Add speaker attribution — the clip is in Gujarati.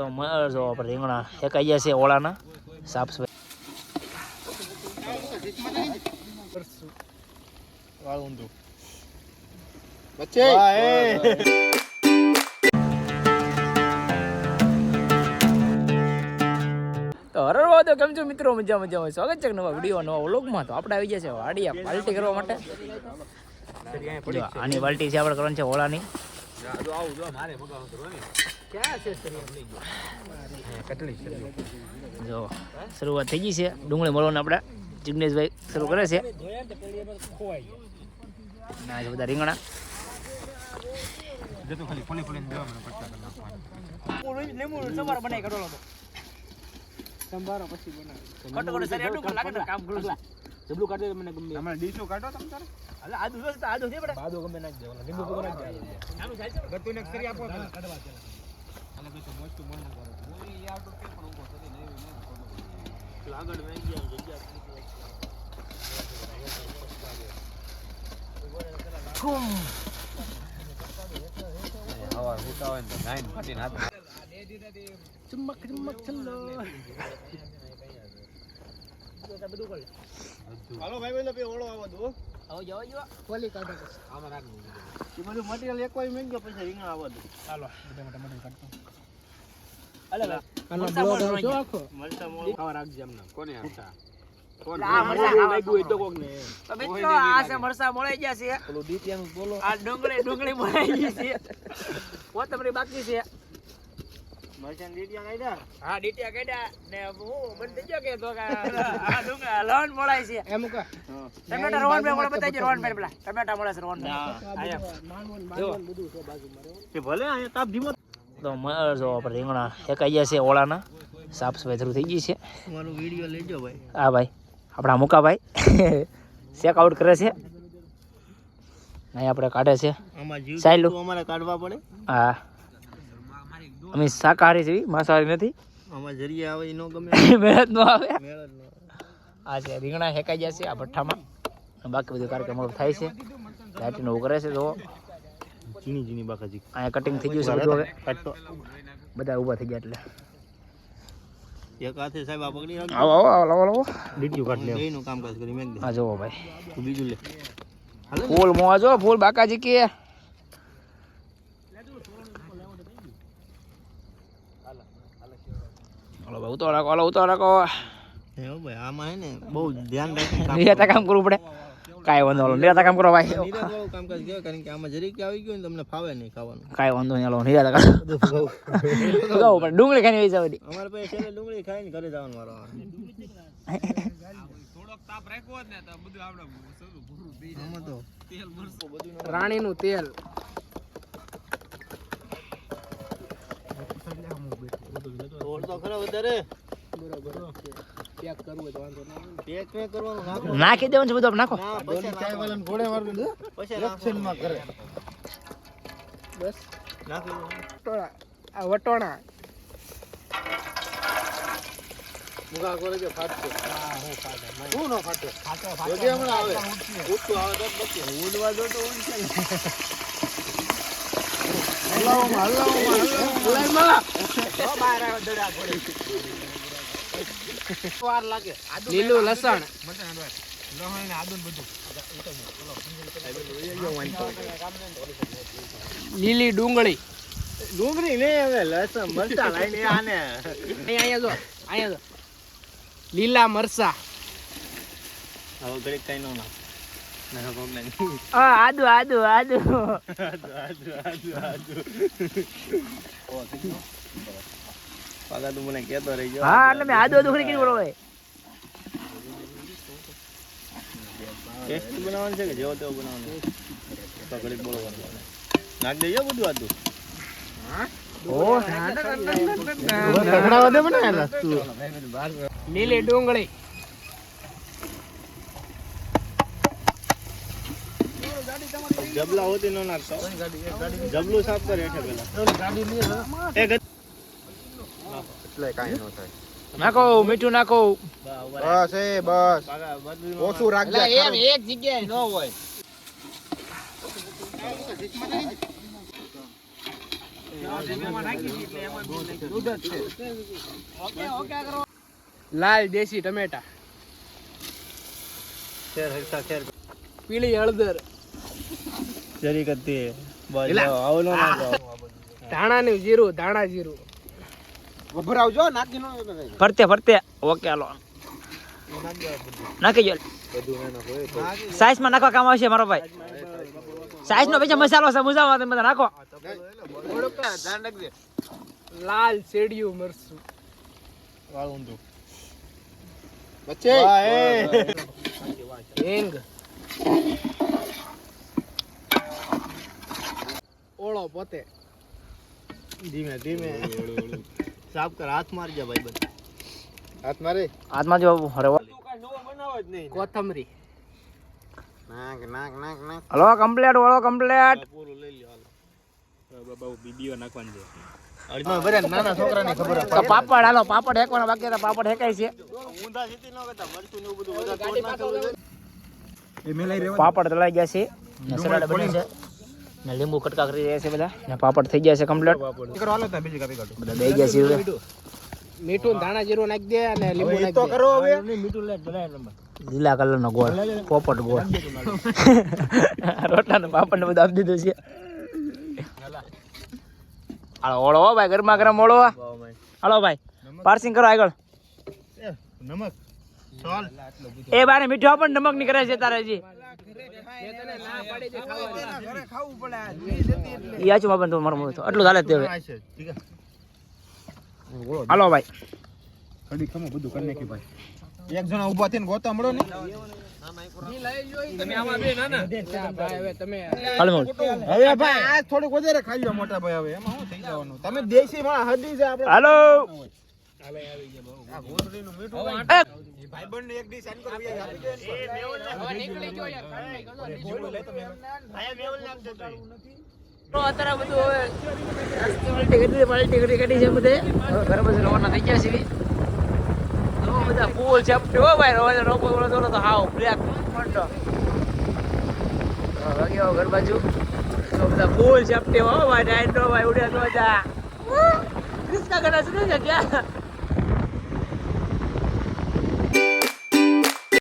Speaker 1: તો મળે જો આપણે રીંગણા શેકાઈ ગયા છે ઓળાના. સાફ સફાઈ. તો હરર વાતો કેમ છો મિત્રો? મજા મજા હોય સ્વાગત છે નવા વીડિયો નવા વ્લોગમાં. તો આપણે આવી ગયા છે વાડીયા પાલટી કરવા માટે. આની પાર્ટી છે આપણે કરવાની છે ઓળાની. જો શરૂઆત થઈ ગઈ છે. ડુંગળી મળવાનું આપણા જિગ્નેશભાઈ શરૂ કરે છે. ના બધા રીંગણા. જબલું કાઢે મને ગમે.
Speaker 2: અમારે ડીશો કાઢો તમ તારે?
Speaker 1: આદુ જોશે તો આદુ છે બડા આદુ ગમે નાખ દેવાનો લીંબુ નાખ ચાલશે
Speaker 2: ગતું ને કરી. આપો પેલા.
Speaker 1: ચુમ્મક ચુમ્મક ચલ્લો
Speaker 2: હાલો ભાઈ ભાઈ બે ઓળો આવો દો.
Speaker 1: આવો જાવ જાવ
Speaker 2: કોલી કાઢો એ બધું મટીરિયલ એક વાર મેંગ્યો પછી રીંગણા આવો દો.
Speaker 1: ચાલો બધા મોટા મોટા કાઢતો. અલે
Speaker 2: આનો બ્લોગ આવજો આખો. મરચા મોળો. ખાવા રાખજે એમને. કોને
Speaker 1: આ મરચાં ખાવા
Speaker 2: લાગ્યું તો કોક ને
Speaker 1: તો મિત્રો આ છે મરસા મળે ગયા છે.
Speaker 2: પેલું ડીટીએમ બોલો.
Speaker 1: આ ડુંગળી ડુંગળી મળે ગઈ છે. કોથમરી બાકી છે.
Speaker 2: મરચા ડીટીએમ કાઢ્યા?
Speaker 1: હા ડીટિયા કાઢ્યા ને હું બંધ થઈ ગયો કે તો આ ડુંગળી લોન મળાય છે.
Speaker 2: એમ કા?
Speaker 1: ટમેટા રોહન ભાઈ મળે બતાવજો રોહન ભાઈ પેલા. ટમેટા મળે છે રોહન ભાઈ
Speaker 2: કે ભલે અહીંયા તાપ ધીમો
Speaker 1: તો જો આપણે રીંગણા શેકાઈ ગયા છે ઓળાના. સાફ સફાઈ થ્રુ થઈ ગઈ છે.
Speaker 2: તમારો વિડિયો લેજો ભાઈ.
Speaker 1: હા ભાઈ. આપણા મુકાભાઈ ચેક આઉટ કરે છે. અહીં આપણે કાઢે છે. સાયલું.
Speaker 2: અમારે કાઢવા પડે.
Speaker 1: હા. અમે શાકાહારી છે માંસાહારી નથી.
Speaker 2: આમાં જરીએ આવે ઈ નો ગમે.
Speaker 1: મહેનત નો આવે. આ છે રીંગણા શેકાઈ ગયા છે આ ભઠ્ઠામાં. બાકી બધું કાર્યક્રમ થાય છે. લાઇટીનું એવું કરે છે તો
Speaker 2: ઝીણી ઝીણી બાકાજી.
Speaker 1: અહીંયા કટિંગ થઈ ગયું છે બધું હવે. બધા ઊભા થઈ ગયા એટલે.
Speaker 2: એક હાથે સાહેબ આ પકડી
Speaker 1: આવો આવો આવો લાવો લાવો.
Speaker 2: ડીટીયુ કાઢ લે. બેયનું કામકાજ કરી મેં
Speaker 1: હા જોવો ભાઈ.
Speaker 2: બીજું લે.
Speaker 1: ફૂલ મોવા જો ફૂલ બાકાજી કે. હાલો ભાઈ ઉતાર રાખો હાલો ઉતાર રાખો
Speaker 2: હે ભાઈ આમાં હે ને બહુ ધ્યાન રાખી કામ
Speaker 1: નિરાતા કામ કરવું પડે કાંઈ વાંધો હાલો નિરાતા કામ કરો ભાઈ
Speaker 2: નિરાંતવાળું કામકાજ કહેવાય કારણ કે આમાં જરીક આવી ગયું ને તમને ફાવે નહીં ખાવાનું
Speaker 1: કાંઈ વાંધો નહીં હાલો નિરાતા કામ ગાવું પડે ડુંગળી ખાઈને વહી જવાની
Speaker 2: અમારે પાસે છેલ્લે ડુંગળી ખાઈને ઘરે જવાનું મારો
Speaker 3: રાણીનું તેલ
Speaker 2: તોડ તો ખરા વધારે
Speaker 3: પેક કરવું હોય તો વાંધો ના આવે.
Speaker 2: પેક ને કરવાનું નાખો.
Speaker 1: નાખી દેવાનું છે બધું નાખો.
Speaker 3: વટોણા. આ વટોણા.
Speaker 2: મુગા કરે કે ફાટશે. શું નો ફાટે. જોજે હમણાં આવે. ઉઠતું આવે તો બચે. ઉડવા દો તો ઉડશે. વાર લાગે
Speaker 3: લીલું લસણ. લીલી ડુંગળી.
Speaker 2: ડુંગળી નહીં હવે લસણ મરચા લાઈને આને.
Speaker 3: અહીંયા અહીંયા જો અહીંયા જો. લીલા મરચા.
Speaker 2: હવે ઘડીક કઈ નો આદુ આદુ આદુ
Speaker 1: આદુ. આદુ આદુ આદુ.
Speaker 2: પાછા તું મને કહેતો રહી ગયો.
Speaker 1: હા એટલે મેં આદુ આદુ ખરી કીધું ભાઈ.
Speaker 2: ટેસ્ટી બનાવવાનું છે કે જેવો તેવો બનાવવાનું તો ઘડીક બોલવાનું નાખ દઈએ બધું આતું
Speaker 3: લીલી ડુંગળી.
Speaker 2: જબલા હોતી નો નાખતો જબલું સાફ કરે પેલા. એ થાય.
Speaker 1: નાખો મીઠું નાખો.
Speaker 2: બસ એ બસ. ઓછું રાખજો
Speaker 3: એમ એક જગ્યાએ ન હોય. લાલ દેશી ટમેટા.
Speaker 2: શેર હરસા શેર
Speaker 3: પીળી હળદર.
Speaker 2: જરી કરતી ધાણા નું
Speaker 3: ના જીરું ધાણા જીરું.
Speaker 2: નાખી
Speaker 1: ફરતે ફરતે. ઓકે હાલો. નાખી જો સાઈઝમાં નાખવા કામ આવશે મારો ભાઈ. સાઈઝ નો પછી મસાલો છે મજામાં તમે બધા નાખો.
Speaker 3: લાલ શેડિયું મરસું.
Speaker 2: વાળું
Speaker 3: ઓળો પોતે.
Speaker 2: ધીમે ધીમે. સાફ કર હાથ મારજે ભાઈ બંધ હાથ મારે?
Speaker 1: હાથ મારજો બાબુ વાહ.
Speaker 3: કોથમરી.
Speaker 2: નાક નાક નાક નાક
Speaker 1: હલો કમ્પ્લેટ વાળો કમ્પ્લેટ
Speaker 2: પૂરું લઈ લ્યો હાલો. બાબુ બીડીઓ નાખવાની છે. નાના છોકરાને ખબર
Speaker 1: પાપડ હાલો પાપડ હેકવાના બાકી પાપડ હેકાય છે. પાપડ તળાઈ ગયા છે ને લીંબુ કટકા કરી રહ્યા છે બધા. ને પાપડ થઈ ગયા છે કમ્પ્લીટ
Speaker 2: કરો હાલો તા બીજી કાપી કાઢો.
Speaker 1: બધા બે ગયા છે.
Speaker 3: મીઠું ધાણા જીરું નાખી દે અને લીંબુ નાખી દે.
Speaker 2: કરો હવે.
Speaker 1: લીલા કલર નો ગોળ પોપટ ગોળ. રોટલા ને પાપડ ને બધું આપી દીધું છે. હાલો. ઓળો હો ભાઈ ગરમા ગરમ ઓળો હાલો ભાઈ પાર્સિંગ કરો આગળ.
Speaker 2: નમક.
Speaker 1: એ બારે મીઠું આપણ નમક નીકળે છે તારે હજી. આચું બાપા તો મારું મોઢું તો આટલું ચાલે જ તે હવે. હાલો ભાઈ.
Speaker 2: કડી ખમો બધું કરી નાખ્યું ભાઈ. એક જણા ઊભા થઈને ગોતા મળો ને
Speaker 1: હાલો અત્યારે બધું હવે કરી દીધી, પલટી કરી કાઢી છે બધે. ઘરે બધું રવાના થઈ ગયા છે બધા ફૂલ ચપટી હો ભાઈ રોજ રોપો બોલો તો હાવ બ્લેક વાગે ઘર બાજુ. તો બધા ફૂલ ચપટી હો ભાઈ ડાયટો ભાઈ ઉડ્યા તો બધા. ક્રિસ્કા કરે છે ને ક્યાં